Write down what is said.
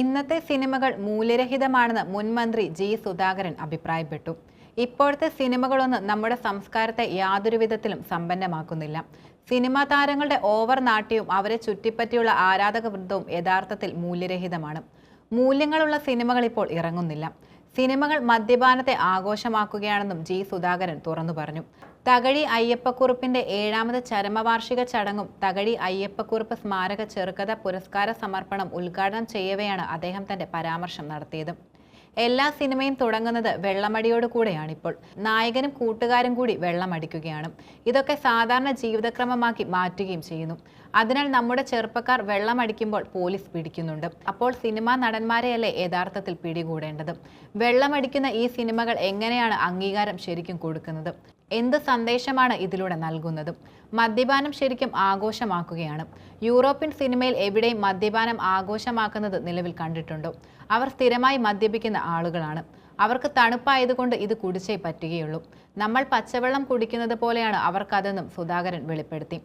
ഇന്നത്തെ സിനിമകൾ മൂല്യരഹിതമാണെന്ന് മുൻമന്ത്രി ജി സുധാകരൻ അഭിപ്രായപ്പെട്ടു. ഇപ്പോഴത്തെ സിനിമകളൊന്നും നമ്മുടെ സംസ്കാരത്തെ യാതൊരു വിധത്തിലും സമ്പന്നമാക്കുന്നില്ല. സിനിമാ താരങ്ങളുടെ ഓവർ നാട്യവും അവരെ ചുറ്റിപ്പറ്റിയുള്ള ആരാധക വൃന്ദവും യഥാർത്ഥത്തിൽ മൂല്യരഹിതമാണ്. മൂല്യങ്ങളുള്ള സിനിമകൾ ഇപ്പോൾ ഇറങ്ങുന്നില്ല. സിനിമകൾ മദ്യപാനത്തെ ആഘോഷമാക്കുകയാണെന്നും ജി സുധാകരൻ തുറന്നു പറഞ്ഞു. തകഴി അയ്യപ്പക്കുറുപ്പിന്റെ ഏഴാമത് ചരമവാർഷിക ചടങ്ങും തകഴി അയ്യപ്പക്കുറുപ്പ് സ്മാരക ചെറുകഥ പുരസ്കാര സമർപ്പണം ഉദ്ഘാടനം ചെയ്യവെയാണ് അദ്ദേഹം തന്റെ പരാമർശം നടത്തിയത്. എല്ലാ സിനിമയും തുടങ്ങുന്നത് വെള്ളമടിയോട് കൂടെയാണിപ്പോൾ. നായകനും കൂട്ടുകാരും കൂടി വെള്ളമടിക്കുകയാണ്. ഇതൊക്കെ സാധാരണ ജീവിതക്രമമാക്കി മാറ്റുകയും ചെയ്യുന്നു. അതിനാൽ നമ്മുടെ ചെറുപ്പക്കാർ വെള്ളമടിക്കുമ്പോൾ പോലീസ് പിടിക്കുന്നുണ്ട്. അപ്പോൾ സിനിമാ നടന്മാരെയല്ലേ യഥാർത്ഥത്തിൽ പിടികൂടേണ്ടത്? വെള്ളമടിക്കുന്ന ഈ സിനിമകൾ എങ്ങനെയാണ് അംഗീകാരം ശരിക്കും കൊടുക്കുന്നത്? എന്ത് സന്ദേശമാണ് ഇതിലൂടെ നൽകുന്നതും മദ്യപാനം ശരിക്കും ആഘോഷമാക്കുകയാണ്. യൂറോപ്യൻ സിനിമയിൽ എവിടെയും മദ്യപാനം ആഘോഷമാക്കുന്നത് നിലവിൽ കണ്ടിട്ടുണ്ടോ? അവർ സ്ഥിരമായി മദ്യപിക്കുന്ന ആളുകളാണ്. അവർക്ക് തണുപ്പായതുകൊണ്ട് ഇത് കുടിച്ചേ പറ്റുകയുള്ളൂ. നമ്മൾ പച്ചവെള്ളം കുടിക്കുന്നത് പോലെയാണ് അവർക്കതെന്നും സുധാകരൻ വെളിപ്പെടുത്തി.